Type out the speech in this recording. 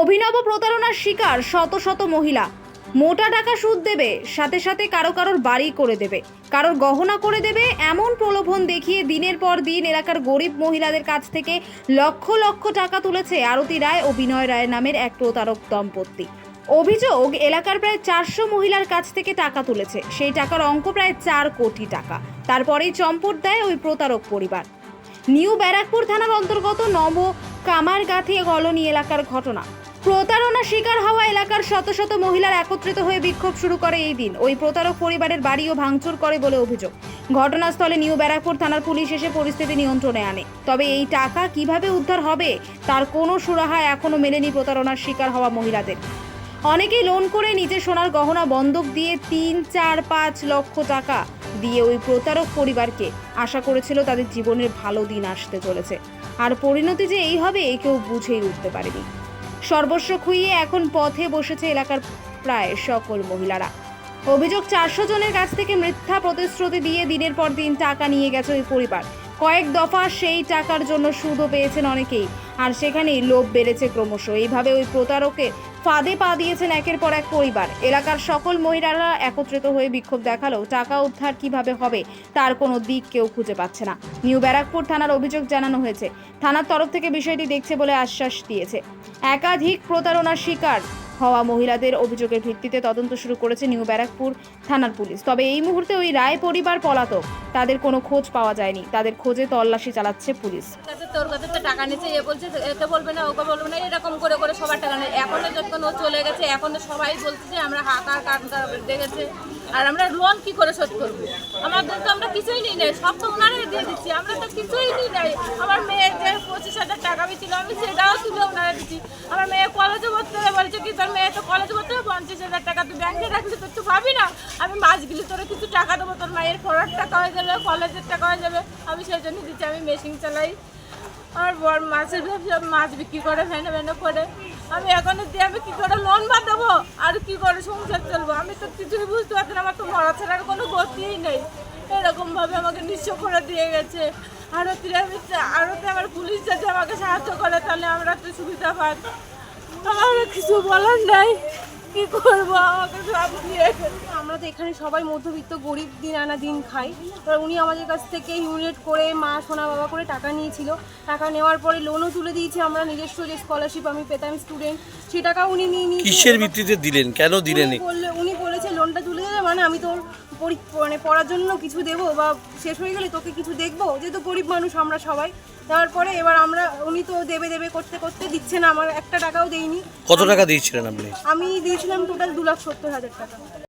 অভিনব প্রতারণার শিকার শত শত মহিলা। মোটা টাকা সুদ দেবে, সাথে সাথে কারও কারোর বাড়ি করে দেবে। কারোর গহনা করে দেবে, এমন প্রলোভন দেখিয়ে দিনের পর দিন এলাকার গরিব মহিলাদের কাছ থেকে লক্ষ লক্ষ টাকা তুলেছে আরতি রায় ও বিনয় রায় নামের এক প্রতারক দম্পতি। অভিযোগ, এলাকার প্রায় চারশো মহিলার কাছ থেকে টাকা তুলেছে। সেই টাকার অঙ্ক প্রায় চার কোটি টাকা। তারপরেই চম্পট দেয় ওই প্রতারক পরিবার। নিউ ব্যারাকপুর থানার অন্তর্গত নব কামারগাথি কলোনি এলাকার ঘটনা। প্রতারণা শিকার হওয়া এলাকার শত শত মহিলার একত্রিত হয়ে বিক্ষোভ শুরু করে এই দিন। ওই প্রতারক পরিবারের বাড়িও ভাঙচুর করে বলে অভিযোগ। ঘটনাস্থলে নিউ ব্যারাকপুর থানার পুলিশ এসে পরিস্থিতি নিয়ন্ত্রণে আনে। তবে এই টাকা কীভাবে উদ্ধার হবে, তার কোনো সুরাহা এখনও মেলেনি প্রতারণার শিকার হওয়া মহিলাদের। অনেকেই লোন করে নিজের সোনার গহনা বন্ধক দিয়ে তিন, চার, পাঁচ লক্ষ টাকা দিয়ে ওই প্রতারক পরিবারকে আশা করেছিল তাদের জীবনের ভালো দিন আসতে চলেছে। আর পরিণতি যে এই হবে, এ কেউ বুঝেই উঠতে পারেনি। সর্বস্ব খুইয়ে এখন পথে বসেছে এলাকার প্রায় সকল মহিলারা। অভিযোগ চারশো জনের কাছ থেকে মিথ্যা প্রতিশ্রুতি দিয়ে দিনের পর দিন টাকা নিয়ে গেছে ওই পরিবার। কয়েক দফা সেই টাকার জন্য সুদও পেয়েছেন অনেকেই। আর সেখানেই লোভ বেড়েছে ক্রমশ। এইভাবে ওই প্রতারকের ফাঁদে পা দিয়েছেন একের পর এক পরিবার। এলাকার সকল মহিলারা একত্রিত হয়ে বিক্ষোভ দেখালেও টাকা উদ্ধার কীভাবে হবে তার কোনো দিক কেউ খুঁজে পাচ্ছে না। নিউ ব্যারাকপুর থানার অভিযোগ জানানো হয়েছে। থানার তরফ থেকে বিষয়টি দেখছে বলে আশ্বাস দিয়েছে। একাধিক প্রতারণার শিকার হওয়া মহিলাদের অভিযোগের ভিত্তিতে তদন্ত শুরু করেছে নিউ ব্যারাকপুর থানার পুলিশ। তবে এই মুহূর্তে ওই রায় পরিবার পলাতক। তাদের কোনো খোঁজ পাওয়া যায়নি। তাদের খোঁজে তল্লাশি চালাচ্ছে পুলিশ। তোর কাছে তো টাকা নিচ্ছে। এ বলছে এতে বলবে না, ওকে বলবে না, এরকম করে করে সবার টাকা নেয়। এখনও যখন ও চলে গেছে, এখন তো সবাই বলছে যে আমরা হাকার কাটকার দেখেছে। আর আমরা লোন কি করে শোধ করব? আমাদের তো আমরা কিছুই নিই নাই সব তো ওনারাই দিয়ে দিচ্ছি। আমরা তো কিছুই নিই নাই আমার মেয়ের যে পঁচিশ হাজার টাকা ছিল আমি সেটাও তুলে ওনারা দিচ্ছি। আমার মেয়ে কলেজে ভর্তি হয়ে বলছে কি, তোর মেয়ে তো কলেজে ভর্তি হবে, পঞ্চাশ হাজার টাকা তুই ব্যাংকে রাখলি, তোর তো পাবি না। আমি মাছ গেলে তোরা কিছু টাকা দেবো, তোর মায়ের পড়ার টাকা হয়ে যাবে কলেজের টাকা হয়ে যাবে। আমি সেই জন্য দিচ্ছি, আমি মেশিন চালাই। আমার বর মাছের ব্যবসা, মাছ বিক্রি করে, ভেনে ভেনে করে। আমি এখন দিয়ে আমি কি করে লোন বাদ দেবো আর কি করে সংসার চলবো? আমি তো কিছুই বুঝতে পারছি না, আমার তো মরা ছাড়ার কোনো গতিই নেই। এরকম ভাবে আমাকে নিঃস্ব করে দিয়ে গেছে। আরতি আমি আরতে আমার পুলিশ যদি আমাকে সাহায্য করে, তাহলে আমরা তো সুবিধা পাই। আমার কিছু বলার নাই। কি করব। আমরা তো এখানে সবাই মধ্যবিত্ত গরিব দিন আনা দিন খাই। এবার উনি আমাদের কাছ থেকে ইউনিট করে মা সোনা বাবা করে টাকা নিয়েছিল। টাকা নেওয়ার পরে লোনও তুলে দিয়েছি আমরা। নিজস্ব যে স্কলারশিপ আমি পেতাম স্টুডেন্ট সে টাকা উনি নিয়ে নিয়েছে কিসের ভিত্তিতে দিলেন? কেন দিলেন উনি বললে উনি বলেছে লোনটা তুলে দেবে মানে আমি তোর মানে পড়ার জন্য কিছু দেবো বা শেষ হয়ে গেলে তোকে কিছু দেখব। যেহেতু গরিব মানুষ আমরা সবাই তারপরে এবার আমরা উনি তো দেবে দেবে করতে করতে দিচ্ছে না আমার একটা টাকাও দেয়নি। কত টাকা দিয়েছিলেন আপনি? আমি দিয়েছিলাম টোটাল দু লাখ সত্তর হাজার টাকা।